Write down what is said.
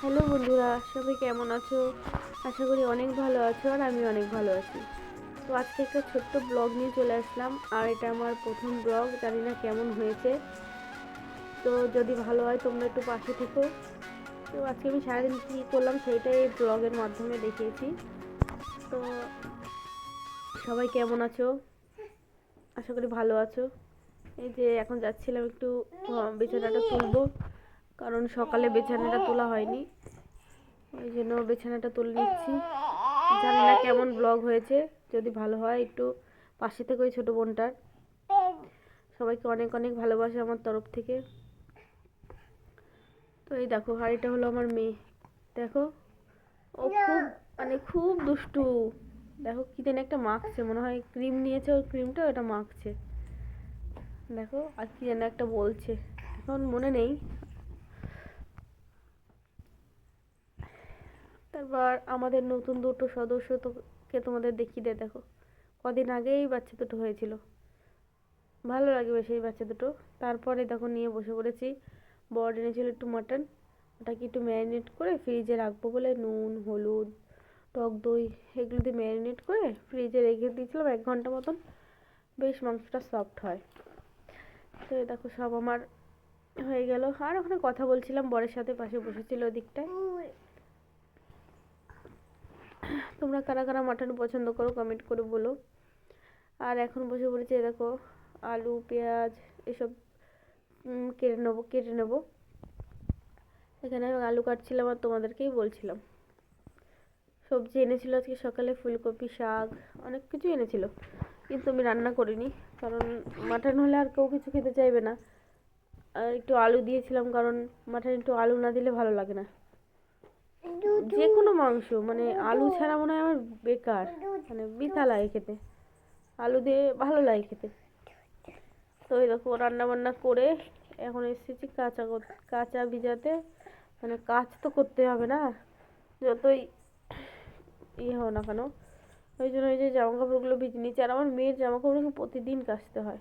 Hello বন্ধুরা, সবাই কেমন আছো? আশা করি অনেক ভালো আছো আর আমি অনেক ভালো আছি। তো আজকে একটা ছোট্ট ব্লগ নিয়ে চলে আসলাম, আর এটা আমার প্রথম ব্লগ, জানি না কেমন হয়েছে। তো যদি ভালো হয় তোমরা একটু পাশে থেকো। তো আজকে আমি সারাদিন কী করলাম সেইটাই এই ব্লগের মাধ্যমে দেখিয়েছি। তো সবাই কেমন আছো? আশা করি ভালো আছো। এই যে এখন যাচ্ছিলাম একটু বিছানাটা তুলবো। কারণ সকালে বিছানাটা তোলা হয়নি। ওই জন্য বিছানাটা তুলে নিচ্ছি। জানি না কেমন ব্লগ হয়েছে। যদি ভালো হয় একটু পাশে থেকে ওই ছোটো বোনটার। সবাইকে অনেক অনেক ভালোবাসা আমার তরফ থেকে। তো এই দেখো এটা হলো আমার মেয়ে। দেখো, ও খুব মানে খুব দুষ্টু। দেখো, কি যেন একটা মাখছে। মনে হয় ক্রিম নিয়েছে ওর ক্রিমটা ওটা মাখছে। দেখো, আর কি যেন একটা বলছে। এখন মনে নেই। তারপর আমাদের নতুন দুটো সদস্য তোকে তোমাদের দেখিয়ে দেয়, দেখো। কদিন আগেই বাচ্চা দুটো হয়েছিল। ভালো লাগে বেশ এই বাচ্চা দুটো। তারপরে দেখো নিয়ে বসে পড়েছি। বড় এনেছিল একটু মাটন ওটাকে একটু ম্যারিনেট করে ফ্রিজে রাখব বলে নুন, হলুদ, টক দই এগুলো দিয়ে ম্যারিনেট করে ফ্রিজে রেখে দিয়েছিলাম এক ঘণ্টা মতন। বেশ মাংসটা সফট হয়। তো দেখো সব আমার হয়ে গেল। আর ওখানে কথা বলছিলাম, বরের সাথে পাশে বসেছিল ওদিকটায়। তোমরা কারা কারা মাটন পছন্দ করো কমেন্ট করে বলো। আর এখন বসে পড়েছি দেখো, আলু, পেঁয়াজ, এসব কেটে নেব কেটে নেব। এখানে আমি আলু কাটছিলাম আর তোমাদেরকেই বলছিলাম। সবজি এনেছিল আজকে সকালে, ফুলকপি, শাক, অনেক কিছু এনেছিল। কিন্তু আমি রান্না করিনি, কারণ মাটন হলে আর কেউ কিছু খেতে চাইবে না। আর একটু আলু দিয়েছিলাম, কারণ মাটন একটু আলু না দিলে ভালো লাগে না। যে কোনো মাংস মানে আলু ছাড়া মনে হয় আমার বেকার। মানে বৃথা লাগে খেতে। আলু দিয়ে ভালো লাগে খেতে। তো এই দেখো রান্না বান্না করে এখন এসেছি কাঁচা কাঁচা ভিজাতে। মানে কাজ তো করতে হবে না। যতই ইয়ে হোক না কেন, ওই জন্য ওই যে জামা কাপড়গুলো ভিজে নিচ্ছি আর আমার মেয়ের জামা কাপড়কে প্রতিদিন কাচতে হয়।